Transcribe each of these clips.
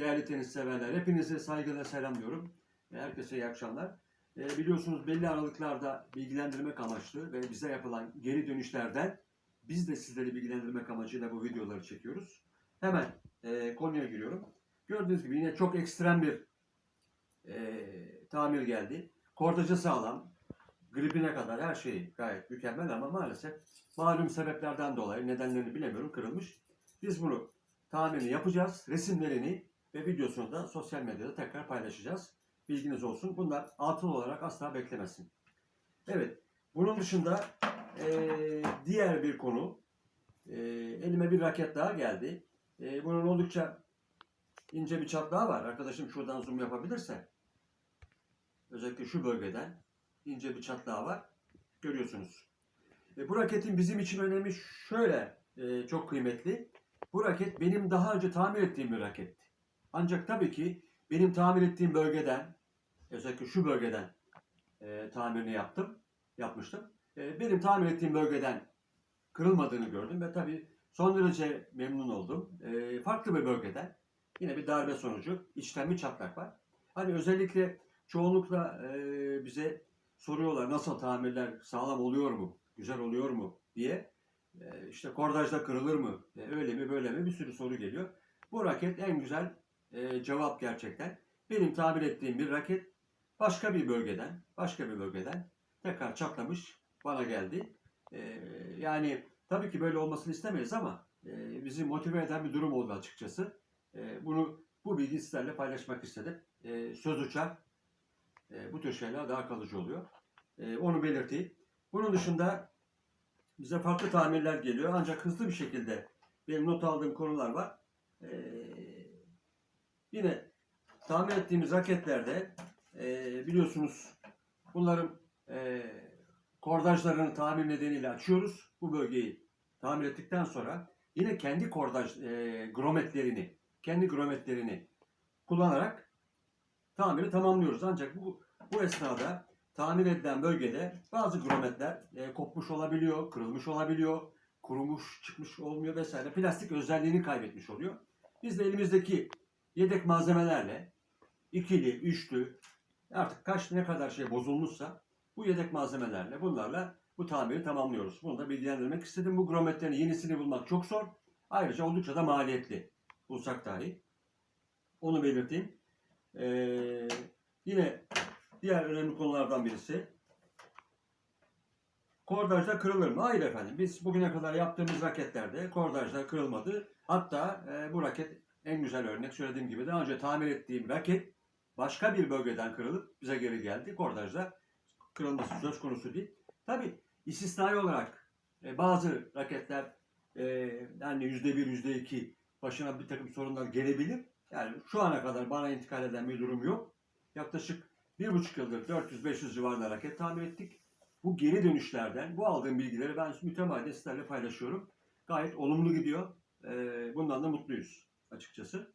değerli tenis severler. Hepinize saygıyla selamlıyorum. Herkese iyi akşamlar. Ee, biliyorsunuz belli aralıklarda bilgilendirmek amaçlı ve bize yapılan geri dönüşlerden biz de sizleri bilgilendirmek amacıyla bu videoları çekiyoruz. Hemen e, konuya giriyorum. Gördüğünüz gibi yine çok ekstrem bir e, tamir geldi. Kordacı sağlam, gripine kadar her şey gayet mükemmel ama maalesef malum sebeplerden dolayı nedenlerini bilemiyorum kırılmış. Biz bunu tamirini yapacağız. Resimlerini ve videosunu da sosyal medyada tekrar paylaşacağız. Bilginiz olsun. Bunlar atıl olarak asla beklemesin. Evet. Bunun dışında eee, diğer bir konu. Eee, elime bir raket daha geldi. Eee, bunun oldukça ince bir çatlağı var. Arkadaşım şuradan zoom yapabilirse. Özellikle şu bölgeden ince bir çatlağı var. Görüyorsunuz. E, bu raketin bizim için önemi şöyle e, çok kıymetli. Bu raket benim daha önce tamir ettiğim bir raketti. Ancak tabii ki benim tamir ettiğim bölgeden, özellikle şu bölgeden e, tamirini yaptım, yapmıştım. E, benim tamir ettiğim bölgeden kırılmadığını gördüm ve tabii son derece memnun oldum. E, farklı bir bölgeden yine bir darbe sonucu içten bir çatlak var. Hani özellikle çoğunlukla e, bize soruyorlar nasıl tamirler sağlam oluyor mu, güzel oluyor mu diye. E, işte kordajda kırılır mı, e, öyle mi böyle mi bir sürü soru geliyor. Bu raket en güzel e, cevap gerçekten. Benim tamir ettiğim bir raket başka bir bölgeden, başka bir bölgeden tekrar çatlamış bana geldi. E, yani tabii ki böyle olmasını istemeyiz ama e, bizi motive eden bir durum oldu açıkçası. E, bunu bu bilgiyi sizlerle paylaşmak istedim. E, söz uçar, e, bu tür şeyler daha kalıcı oluyor. E, onu belirteyim. Bunun dışında bize farklı tamirler geliyor ancak hızlı bir şekilde benim not aldığım konular var. Yine tamir ettiğimiz raketlerde e, biliyorsunuz bunların e, kordajlarını tamir nedeniyle açıyoruz. Bu bölgeyi tamir ettikten sonra yine kendi kordaj e, grometlerini kendi grometlerini kullanarak tamiri tamamlıyoruz. Ancak bu bu esnada tamir edilen bölgede bazı grometler e, kopmuş olabiliyor, kırılmış olabiliyor, kurumuş, çıkmış olmuyor vesaire. Plastik özelliğini kaybetmiş oluyor. Biz de elimizdeki yedek malzemelerle ikili, üçlü artık kaç ne kadar şey bozulmuşsa bu yedek malzemelerle bunlarla bu tamiri tamamlıyoruz. Bunu da bilgilendirmek istedim. Bu grometlerin yenisini bulmak çok zor. Ayrıca oldukça da maliyetli bulsak dahi. Onu belirteyim. Ee, yine diğer önemli konulardan birisi kordajda kırılır mı? Hayır efendim. Biz bugüne kadar yaptığımız raketlerde kordajda kırılmadı. Hatta e, bu raket en güzel örnek söylediğim gibi daha önce tamir ettiğim raket başka bir bölgeden kırılıp bize geri geldi. Kordajda kırılması söz konusu değil. Tabi istisnai olarak e, bazı raketler e, yani yüzde bir, yüzde iki başına bir takım sorunlar gelebilir. Yani şu ana kadar bana intikal eden bir durum yok. Yaklaşık bir buçuk yıldır 400-500 civarında raket tamir ettik. Bu geri dönüşlerden, bu aldığım bilgileri ben mütemadiyen sizlerle paylaşıyorum. Gayet olumlu gidiyor. Ee, bundan da mutluyuz açıkçası.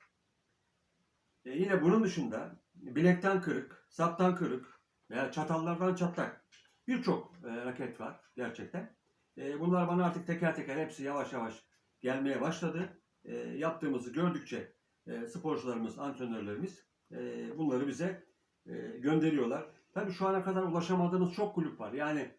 Ee, yine bunun dışında bilekten kırık, saptan kırık veya çatallardan çatlak birçok e, raket var gerçekten. E, bunlar bana artık teker teker hepsi yavaş yavaş gelmeye başladı. E, yaptığımızı gördükçe e, sporcularımız, antrenörlerimiz e, bunları bize e, gönderiyorlar. Tabii şu ana kadar ulaşamadığımız çok kulüp var. Yani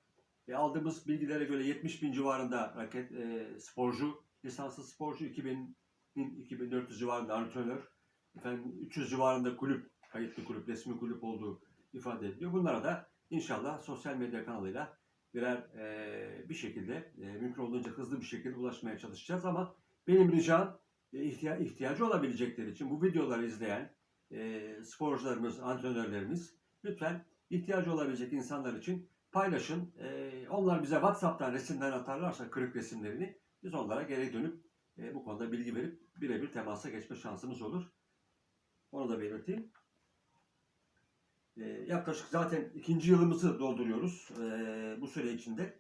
e, aldığımız bilgilere göre 70 bin civarında raket e, sporcu, lisanslı sporcu 2000 2400 civarında antrenör, efendim 300 civarında kulüp, kayıtlı kulüp, resmi kulüp olduğu ifade ediliyor. Bunlara da inşallah sosyal medya kanalıyla birer e, bir şekilde e, mümkün olduğunca hızlı bir şekilde ulaşmaya çalışacağız ama benim ricam e, ihtiya- ihtiyacı olabilecekleri için bu videoları izleyen e, sporcularımız, antrenörlerimiz lütfen ihtiyacı olabilecek insanlar için paylaşın. E, onlar bize WhatsApp'tan resimler atarlarsa kırık resimlerini biz onlara geri dönüp e, bu konuda bilgi verip birebir temasa geçme şansımız olur. Onu da belirteyim. E, yaklaşık zaten ikinci yılımızı dolduruyoruz e, bu süre içinde.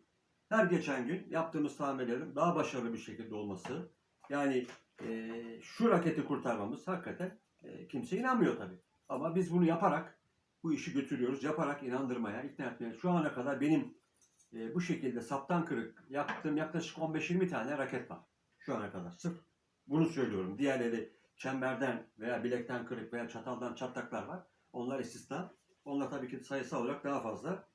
Her geçen gün yaptığımız tamirlerin daha başarılı bir şekilde olması, yani e, şu raketi kurtarmamız hakikaten e, kimse inanmıyor tabii. Ama biz bunu yaparak bu işi götürüyoruz. Yaparak inandırmaya, ikna etmeye. Şu ana kadar benim e, bu şekilde saptan kırık yaptığım yaklaşık 15-20 tane raket var. Şu ana kadar. Sırf bunu söylüyorum. Diğerleri çemberden veya bilekten kırık veya çataldan çatlaklar var. Onlar istisna. Onlar tabii ki sayısal olarak daha fazla.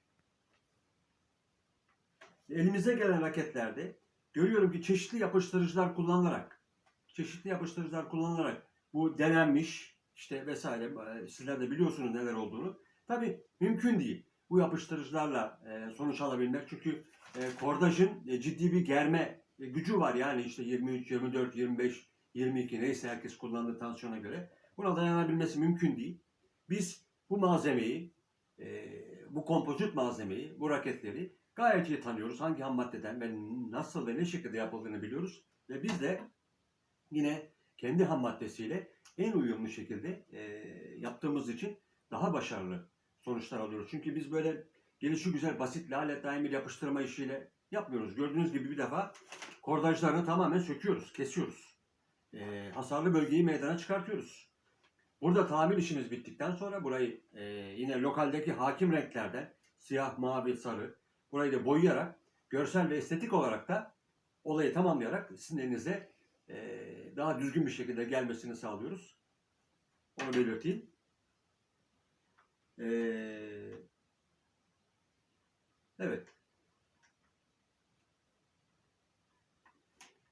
Elimize gelen raketlerde görüyorum ki çeşitli yapıştırıcılar kullanılarak çeşitli yapıştırıcılar kullanılarak bu denenmiş işte vesaire e, sizler de biliyorsunuz neler olduğunu. Tabii mümkün değil bu yapıştırıcılarla e, sonuç alabilmek çünkü e, kordajın ciddi bir germe e, gücü var yani işte 23, 24, 25, 22 neyse herkes kullandığı tansiyona göre buna dayanabilmesi mümkün değil. Biz bu malzemeyi, e, bu kompozit malzemeyi, bu raketleri gayet iyi tanıyoruz. Hangi ham maddeden ve nasıl ve ne şekilde yapıldığını biliyoruz. Ve biz de yine kendi ham maddesiyle en uyumlu şekilde e, yaptığımız için daha başarılı sonuçlar alıyoruz. Çünkü biz böyle gelişi güzel basit lalet daimir yapıştırma işiyle yapmıyoruz. Gördüğünüz gibi bir defa kordajlarını tamamen söküyoruz, kesiyoruz. E, hasarlı bölgeyi meydana çıkartıyoruz. Burada tamir işimiz bittikten sonra burayı e, yine lokaldeki hakim renklerden siyah, mavi, sarı burayı da boyayarak görsel ve estetik olarak da olayı tamamlayarak sizin elinize e, daha düzgün bir şekilde gelmesini sağlıyoruz. Onu belirteyim. E, evet.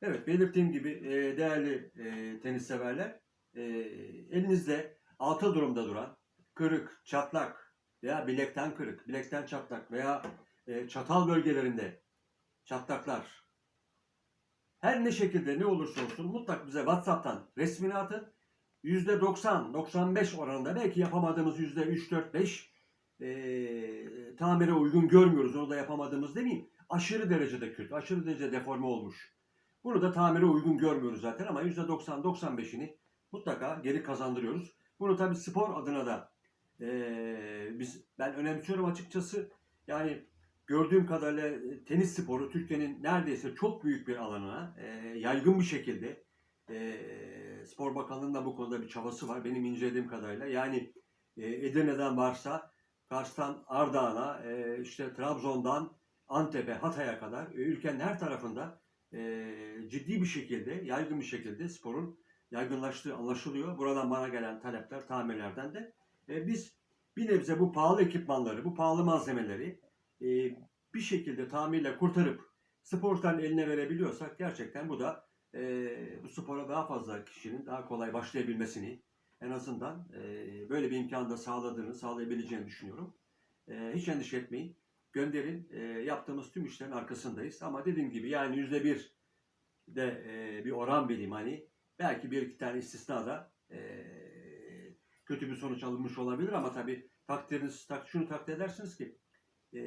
Evet belirttiğim gibi e, değerli e, tenis severler e, elinizde altı durumda duran kırık, çatlak veya bilekten kırık, bilekten çatlak veya e, çatal bölgelerinde çatlaklar her ne şekilde ne olursa olsun mutlak bize WhatsApp'tan resmini atın. %90-95 oranında belki yapamadığımız %3-4-5 e, tamire uygun görmüyoruz. Onu da yapamadığımız demeyeyim. Aşırı derecede kötü, aşırı derecede deforme olmuş. Bunu da tamire uygun görmüyoruz zaten ama %90-95'ini mutlaka geri kazandırıyoruz. Bunu tabi spor adına da e, biz ben önemsiyorum açıkçası. Yani gördüğüm kadarıyla tenis sporu Türkiye'nin neredeyse çok büyük bir alanına e, yaygın bir şekilde e, Spor Bakanlığı'nın da bu konuda bir çabası var. Benim incelediğim kadarıyla. Yani e, Edirne'den varsa Kars'tan Ardahan'a, e, işte Trabzon'dan Antep'e, Hatay'a kadar ülkenin her tarafında e, ciddi bir şekilde, yaygın bir şekilde sporun yaygınlaştığı anlaşılıyor. Buradan bana gelen talepler, tamirlerden de e, biz bir nebze bu pahalı ekipmanları, bu pahalı malzemeleri e, bir şekilde tamirle kurtarıp sportan eline verebiliyorsak gerçekten bu da e, bu spora daha fazla kişinin daha kolay başlayabilmesini en azından e, böyle bir imkanı da sağladığını, sağlayabileceğini düşünüyorum. E, hiç endişe etmeyin. Gönderin. E, yaptığımız tüm işlerin arkasındayız. Ama dediğim gibi yani yüzde bir de e, bir oran vereyim hani. Belki bir iki tane istisna da e, kötü bir sonuç alınmış olabilir ama tabii takdiriniz, tak, şunu takdir edersiniz ki e,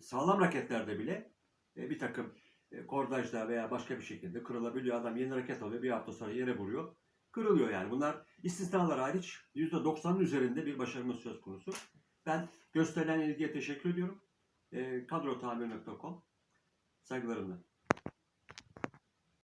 sağlam raketlerde bile e, bir takım e, kordajda veya başka bir şekilde kırılabiliyor. Adam yeni raket alıyor bir hafta sonra yere vuruyor. Kırılıyor yani. Bunlar istisnalar hariç %90'ın üzerinde bir başarımız söz konusu. Ben gösterilen ilgiye teşekkür ediyorum. E, kadrotamir.com Saygılarımla.